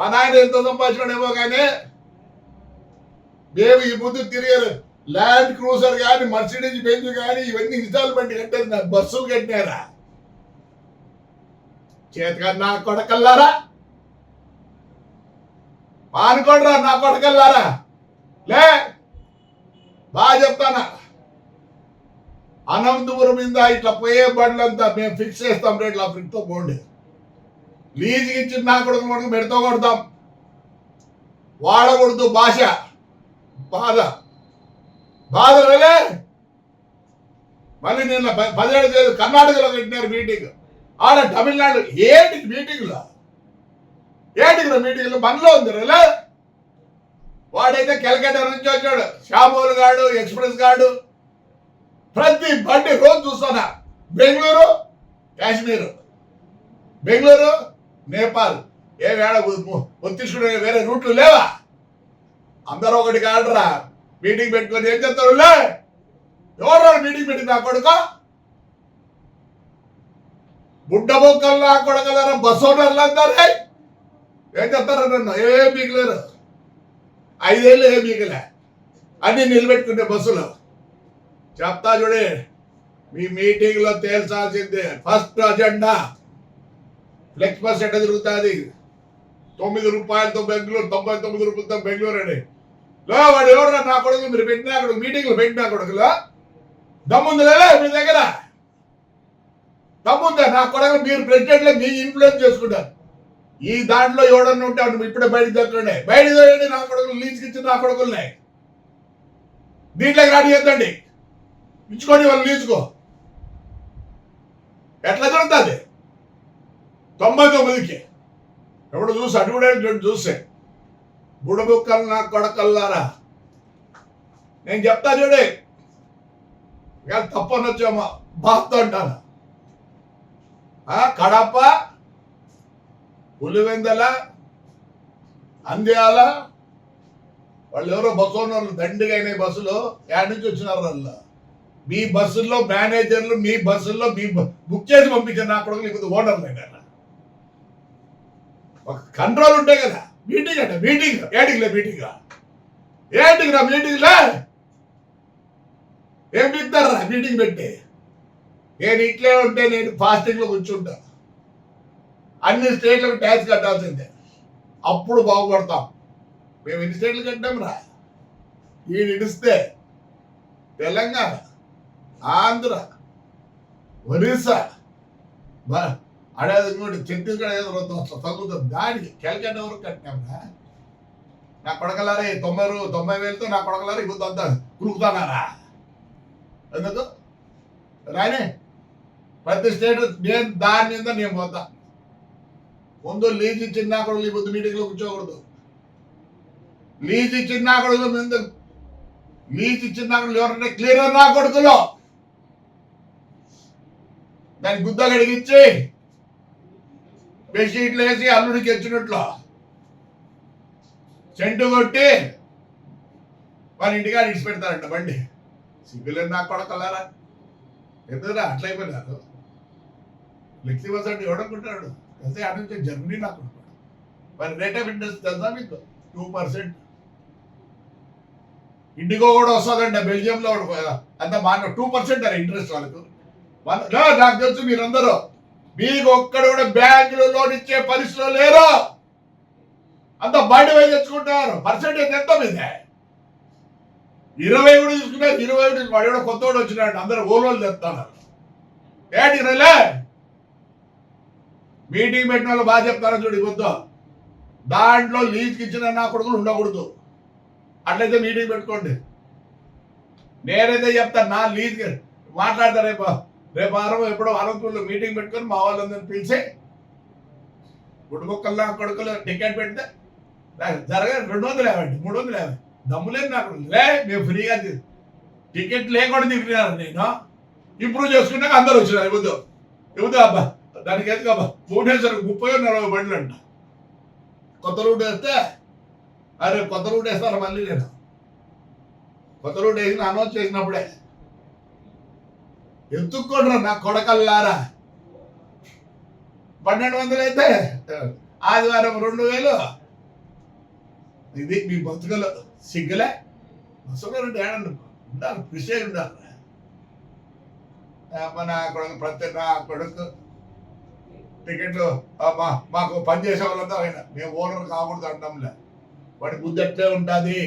మా నాయన ఎంత సంపాదించాడేమో కానీ మేము ఈ ముందు తిరిగారు. ల్యాండ్ క్రూజర్ కానీ మర్సిడీస్ బెంజ్ కానీ ఇవన్నీ ఇన్స్టాల్మెంట్ కట్టారు నా బస్సులు కట్టినారా? చేతిగా నా కొడకల్లారా? మానుకోడరా నా కొడకల్లారా? లే బాగా చెప్తానా? అనంతపురం మీద ఇట్లా పోయే బండ్లంతా మేము ఫిక్స్ చేస్తాం రేట్లు ఆ ఫిక్స్తో పోండి. లీజుకి ఇచ్చిన నా కొడుకు కొడుకు పెడతా కొడతాం. వాడకూడదు భాష. బాధ. బాధ రేలే మళ్ళీ నిన్న పదిహేడు తేదీ కర్ణాటకలో పెట్టినారు మీటింగ్. ఆడ తమిళనాడు ఏంటి మీటింగ్లో? ఏంటికి మీటింగ్లో? మనలో ఉంది రేలే వాడైతే కెలకట నుంచి వచ్చాడు. శ్యామోల్ గాడు ఎక్స్ప్రెస్ గాడు. ప్రతి బండి రోజు చూస్తానా. బెంగళూరు కాశ్మీరు. బెంగళూరు నేపాల్. ఏ వేడ ఒత్తిష్కుడు వేరే రూట్లు లేవా? అందరూ ఒకటి కాడరా మీటింగ్ పెట్టుకొని ఏం చెప్తారు లే! ఎవరు మీటింగ్ పెట్టి నా కొడుకు? బుడ్డ బొక్కలు నా కొడకలరా బస్ ఓనర్లు అంటారు ఏం చెప్తారు నన్ను? ఏ మిగిలేరు ఐదేళ్ళు ఏ మిగిలే అన్ని నిలబెట్టుకునే బస్సులు. చెప్తా చూడే మీ మీటింగ్లో తేల్చాల్సిందే. First agenda. ఫ్లెక్స్ బస్ ఎట్ట తిరుగుతుంది? తొమ్మిది రూపాయలతో బెంగళూరు తొంభై తొమ్మిది రూపాయలతో బెంగళూరు అని. లో వాడు ఎవరు నా కొడుకు? మీరు పెట్టినా అక్కడ మీటింగ్లు పెట్టినా కొడుకులో దమ్ముంది లేదా మీ దగ్గర? దమ్ముందా? నా కొడుకు మీరు ప్రెసిడెంట్లో మీ ఇన్ఫ్లుయెన్స్ చేసుకుంటారు. ఈ దాంట్లో ఎవడన్నా ఉంటే వాడు ఇప్పుడే బయటకు దొరకండి బయట దొరకండి నా కొడుకులు లీజ్కి ఇచ్చిన నా కొడుకులనే. దీంట్లోకి రాడి చేద్దండి. ఇచ్చుకోండి వాళ్ళు లీజుకో ఎట్లా జరుగుతుంది తొంభై తొమ్మిదికి. ఎప్పుడు చూసి అడ్వర్టైజ్మెంట్ చూసే. బుడబుక్కలు నా కొడకల్లారా? నేను చెప్తా చూడే. ఇక తప్పనొచ్చామా బాధతో అంటాను ఆ, కడప పులివెందల అంద్యాల వాళ్ళు ఎవరో బస్సు వాళ్ళు దండిగా అయినాయి బస్సులో. యాడ్ నుంచి వచ్చినారు వాళ్ళు? మీ బస్సుల్లో మేనేజర్లు మీ బస్సుల్లో మీ బ- బుక్ చేసి పంపించారు నా కొడుకు లేకపోతే ఓనర్లు అయినా ఒక కంట్రోల్ ఉంటే కదా. మీటింగ్ అంటే మీటింగ్ ఏటికి మీటింగ్ ఏంటికి రా మీటింగ్ లే? ఏం బిగుతారా మీటింగ్ పెట్టి. నేను ఇట్లే ఉంటే నేను ఫాస్టింగ్లో కూర్చుంటా. అన్ని స్టేట్లకు ట్యాక్స్ కట్టాల్సిందే. అప్పుడు బాగుపడతాం. మేము ఎన్ని స్టేట్లు కట్టాం రా? ఈ ఇడిస్తే తెలంగాణ ఆంధ్ర ఒరిస్సా అడేది నుండి ఛత్తీస్గఢ్ ఏదో వద్దు వస్తుంది తగ్గుతుంది దానికి కెలకట్ట ఎవరు కట్టినాంరా నా కొడకలారే తొంభై రూ- తొంభై వేలతో నా కొడకలారా ఇప్పుడు అంతా కురుకుతానారా? ఎందుకు? రానే ప్రతి స్టేట్ నేను దాని మీద నేను పోతా. ముందు లీజ్ ఇచ్చినా కూడా ఈ పొద్దు మీటింగ్లో కూర్చోకూడదు. లీజ్ ఇచ్చినా కూడా ముందు లీజ్ ఇచ్చినా కూడా ఎవరంటే క్లియర్ నా కొడుకులో. దాని గుద్ద కడిగించి బెడ్షీట్లు వేసి అల్లుడికి వచ్చినట్లు చెంటు కొట్టి వాళ్ళ ఇంటికాడ ఇడిచి పెడతారంట బండి. సిగ్గులేదు నా కొడకలారా ఎందుకురా? అట్లయిపోయినారు ఫ్లెక్సీ బస్ అంటే ఎవడనుకుంటాడు అయితే అటు నుంచి జర్మనీ నాకు మరి రేట్ ఆఫ్ ఇంట్రెస్ట్ తెలుసా మీకు? టూ పర్సెంట్ ఇండిగో కూడా వస్తుందంట బెల్జియంలో అంత మా టూ పర్సెంట్ అరే ఇంట్రెస్ట్ వాళ్ళకు. వాళ్ళ- నాకు తెలుసు మీరందరూ. మీకు ఒక్కడ కూడా బ్యాంకులో లోన్ ఇచ్చే పరిస్థితిలో లేరు. అంత బయట పోయి తెచ్చుకుంటారు. పర్సెంటేజ్ ఎంత మీదే? ఇరవై కూడా తీసుకున్నారు ఇరవై ఒకటి వాడు కూడా కొత్త వాడు వచ్చినాడు. అందరు ఓలోలు చెప్తాను ఏంటి రేలే మీటింగ్ పెట్టిన వాళ్ళు బాగా చెప్తారని చూడు వద్దు దాంట్లో లీజ్కి ఇచ్చిన నా కొడుకులు ఉండకూడదు. అట్లయితే మీటింగ్ పెట్టుకోండి. నేనైతే చెప్తాను నా లీజ్ మాట్లాడతా రేపు వారం ఎప్పుడో అనంతపూర్లో మీటింగ్ పెట్టుకొని మా వాళ్ళందరిని పిలిచి గుడ్డుకొక్కల్లా కొడుకులు టికెట్ పెడితే నాకు జరగదు రెండు వందలు యాభై మూడు వందలు యాభై. దమ్ము లేదు నాకు లే మేము ఫ్రీగా టికెట్ లేకుండా తిరిగినారు నేను. ఇంప్రూవ్ చేసుకున్నాక అందరూ వచ్చినారు. ఇవ్వద్దు. ఇవ్వద్దు అబ్బా. దానికి ఎందుకు అబ్బా? భువనేశ్వర్ ముప్పై నలభై బండ్లు అంట. కొత్త రూట్ వేస్తే అరే కొత్త రూట్ వేస్తారు మళ్ళీ నేను? కొత్త రూట్ వేసిన అనౌన్స్ చేసినప్పుడే. ఎత్తుక్కోడ్రా నా కొడకల్లారా? పన్నెండు వందలు అయితే ఆదివారం రెండు వేలు. ఇది మీ బతుకలు సిగ్గులే? బస్సులు ఏడండి ఉండాలి కృషి ఉండాలి. అమ్మ నా కొడుకు ప్రతి నా కొడుకు. టికెట్లు మాకు పని చేసే వాళ్ళంతా ఆయన. మేము ఓనర్ కాకూడదు అంటాంలే. వాడి బుద్ధి అట్లే ఉంటుంది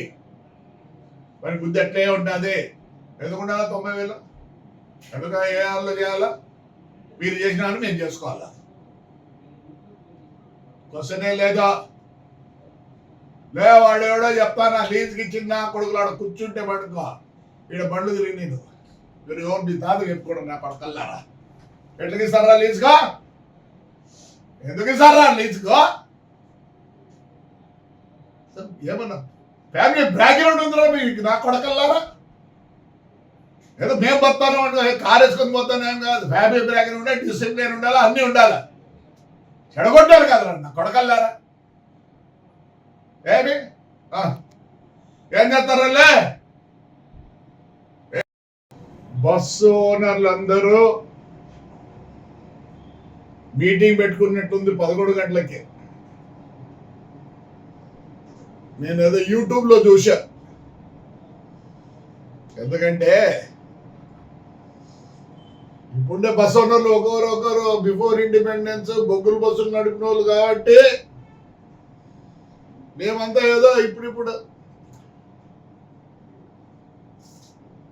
వాడి బుద్ధి అట్లే ఉంటుంది ఎందుకు తొంభై వేలు? ఎందుక ఏ వాళ్ళు చేయాలా? మీరు చేసిన మేము చేసుకోవాలా? క్వశ్చనే లేదా? లే వాడేవాడో చెప్తానా? లీజుకి ఇచ్చిన నా కొడుకులు ఆడ కూర్చుంటే పడుకో. ఈడ బండ్లు తిరిగి నేను మీరు ఎవరు మీ తాత చెప్పుకోవడం నా పడకల్లారా? ఎట్లకి ఇస్తారా లీజుగా ఎందుకు ఇస్తారా లీజుకో ఏమన్నా ఫ్యామిలీ బ్యాక్గ్రౌండ్ ఉందిరా మీకు నా కొడకల్లారా? ఏదో మేము పోతాను అంటే కార్ వేసుకొని పోతాను ఏం కాదు. ఫ్యామిలీ బ్యాక్గ్రౌండ్ ఉండాలి డిసిప్లిన్ ఉండాలి అన్నీ ఉండాలి. చెడగొట్టారు కదా నా కొడకల్లారా? ఏమి? ఏం చేస్తారల్లే? బస్సు ఓనర్లు అందరూ మీటింగ్ పెట్టుకున్నట్టుంది పదకొండు గంటలకి. నేను ఏదో యూట్యూబ్లో చూశా. ఎందుకంటే ఉండే బస్ ఓనర్లు ఒకరు ఒకరు బిఫోర్ ఇండిపెండెన్స్ బొగ్గులు బస్సులు నడిపిన వాళ్ళు కాబట్టి మేమంతా ఏదో ఇప్పుడిప్పుడు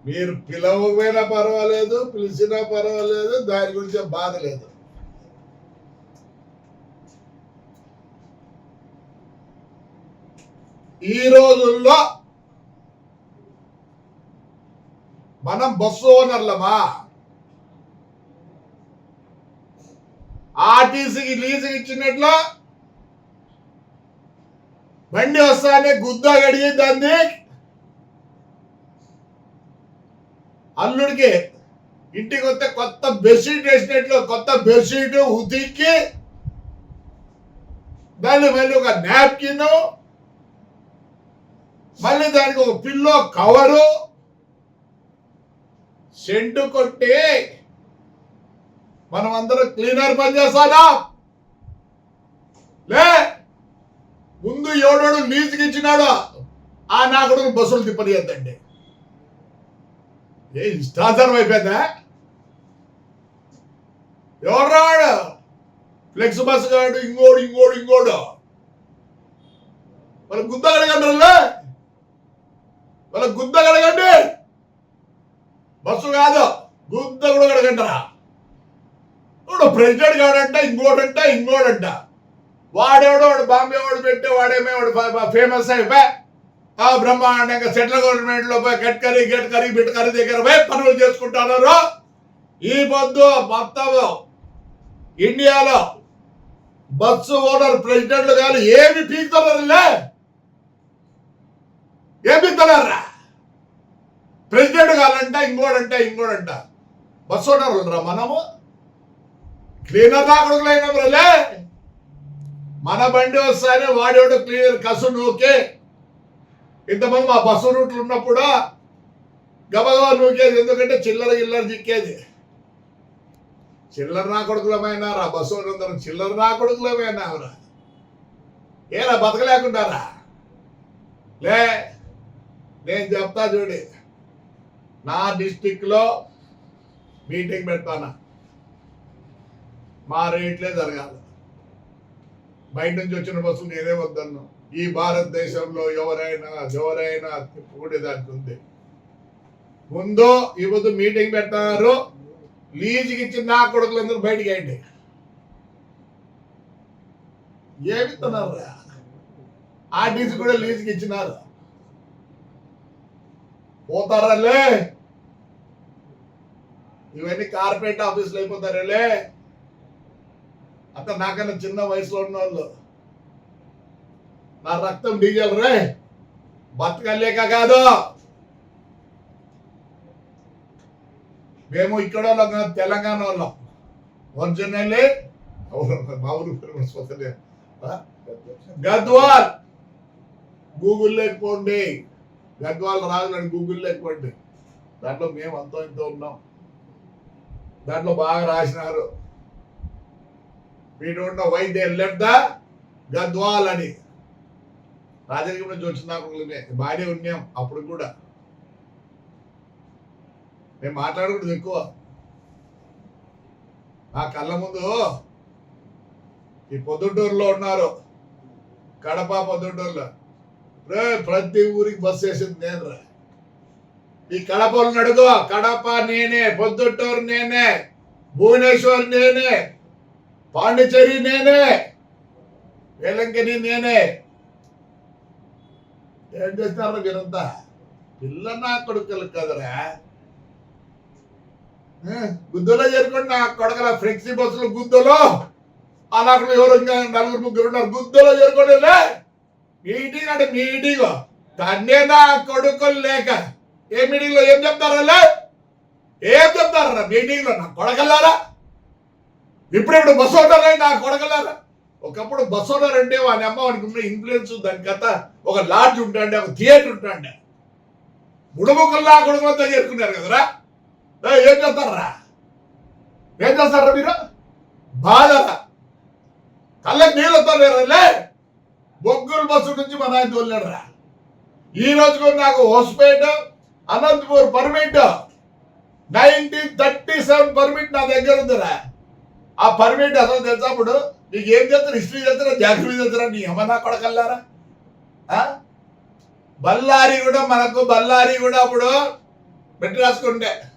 మీరు పిలవకపోయినా పర్వాలేదు పిలిచినా పర్వాలేదు దాని గురించి బాధ లేదు. ఈ రోజుల్లో మనం బస్సు ఓనర్లమా? ఆర్టీసీకి లీజుకి ఇచ్చినట్లు బండి వస్తానే గుద్ద గడిగి దాన్ని అల్లుడికి ఇంటికి వస్తే కొత్త బెడ్షీట్ వేసినట్లు కొత్త బెడ్షీట్ ఉతికి దాన్ని మళ్ళీ ఒక నాప్కిన్ మళ్ళీ దానికి ఒక పిల్లో కవరు సెంటు కొట్టి మనం అందరం క్లీనర్ పనిచేస్తాడా లే! ముందు ఎవడోడు లీజుకి ఇచ్చినాడో ఆ నా కొడుకు బస్సులు తిప్పనియద్దండి. ఏ ఇష్టాచారం అయిపోయిందా? ఎవరు ఫ్లెక్స్ బస్ కాడు ఇంకోడు ఇంకోడు ఇంకోడు. వాళ్ళ గుద్ద కడగండి వాళ్ళ గుద్ద కడగండి! బస్సు కాదు గుద్ద కూడా కడగంటారా ఇప్పుడు ప్రెసిడెంట్ గాడంట ఇంకోడంట ఇంకోడంట వాడేవాడు వాడు బాంబే వాడు పెట్టే వాడేమే వాడు ఫేమస్ అయిపోయి ఆ బ్రహ్మాండంగా సెంట్రల్ గవర్నమెంట్లో పోయి కర్రీ గడ్కరీ కర్రీ దగ్గర పోయి పనులు చేసుకుంటున్నారు ఈ పొద్దు మొత్తం ఇండియాలో బస్సు ఓనర్ ప్రెసిడెంట్లు కానీ ఏమి పీకుతున్నారులే? ఏం పీకుతున్నారా ప్రెసిడెంట్ కాదంట ఇంకోడంట ఇంకోడంట బస్సు ఓనర్లు రా మనము? క్లీనర్ రాకూడదులే మన బండి వస్తానే వాడేవాడు క్లియర్ కసు నూకే. ఇంతమంది మా బస్సు రూట్లు ఉన్నప్పుడు గబగబా నూకేది ఎందుకంటే చిల్లర గిల్లర చిక్కేది. చిల్లర నా కొడుకులమైనారా బస్సు అందరం చిల్లర నా కొడుకులమైనారా ఏరా బతకలేకుంటారా లే నేను చెప్తా చూడి. నా డిస్టిక్లో మీటింగ్ పెడతానా? మా రేట్లే జరగాలి. బయట నుంచి వచ్చిన బస్సులు నేనే వద్దన్ను. ఈ భారతదేశంలో ఎవరైనా ఎవరైనా తిప్పుకునే ఉంది. ముందు ఈ ముందు మీటింగ్ పెట్టారు లీజుకి ఇచ్చిన నా కొడుకులందరూ బయటికి వేయండి. ఏమిస్తున్నారు ఆర్టీసీ కూడా లీజుకి ఇచ్చినారు. పోతారాలే ఇవన్నీ కార్పొరేట్ ఆఫీసులు అయిపోతారలే అంత నాకన్నా చిన్న వయసులో ఉన్న వాళ్ళు నా రక్తం డీజల్ రే. బతకలేక కాదు. మేము ఇక్కడ వాళ్ళం కాదు, తెలంగాణ వాళ్ళం ఒరిజినల్లీ మా ఊరు పేరు గద్వాల్. గూగుల్ లేకపోండి. గద్వాల్ రాదు గూగుల్ లేకపోండి. దాంట్లో మేము అంతో ఇంతో ఉన్నాం. దాంట్లో బాగా రాసినారు. We don't know why they left the Gadwal అని. రాజకీయం నుంచి వచ్చిన బాగానే ఉన్నాం అప్పుడు కూడా. మేము మాట్లాడకూడదు ఎక్కువ. ఆ కళ్ళ ముందు ఈ పొద్దుటూరులో ఉన్నారు. కడప పొద్దుటూరులో. రే ప్రతి ఊరికి బస్సు వేసింది నేను రా ఈ కడప నడుకో కడప నేనే పొద్దుటూరు నేనే భువనేశ్వర్ నేనే. పాండిచేరి నేనే వేలంకిని నేనే. ఏం చేస్తున్నారు మీరంతా? పిల్ల నా కొడుకులు కదరా? గుద్దలో చేరుకోండి నా కొడకల ఫ్లెక్సీ బస్సులు గుద్దలో అలాగే ఎవరు నలుగురు ముగ్గురు ఉన్నారు? గుద్దలో చేరుకోండి మీటింగ్ అంటే మీటింగ్. తన్నే నా కొడుకులు లేక. ఏ మీటింగ్లో ఏం చెప్తారా ఏం చెప్తారా మీటింగ్లో నా కొడకల్లారా? ఇప్పుడెప్పుడు ఇప్పుడు ఉంటారా నా కొడగలారా ఒకప్పుడు బస్సు అంటే వాని అమ్మ వానికి ఉన్న ఇన్ఫ్లుయెన్స్ దాని కథ. ఒక లాడ్జ్ ఉంటాండే ఒక థియేటర్ ఉంటాండే. బుడముక్కల్లా కొడుకులంతా చేరుకున్నారు కదరా? ఏం చేస్తారా? ఏం చేస్తారా మీరు? బాధరా. కళ్ళకి నీళ్ళు లే. బొగ్గుల బస్సు నుంచి మా నాయన తోలేడరా ఈ రోజు కూడా నాకు Hospet Anantapur permit nineteen thirty seven permit నా దగ్గర ఉందిరా. ఆ పర్మిట్ అసలు తెలుసా అప్పుడు? నీకు ఏం చేస్తారు హిస్టరీ చేస్తారా జాగ్రఫీ చేస్తారా నీ ఏమన్నా కొడకల్లారా? ఆ? కూడా మనకు బల్లారి కూడా అప్పుడు పెట్టి రాసుకుంటే.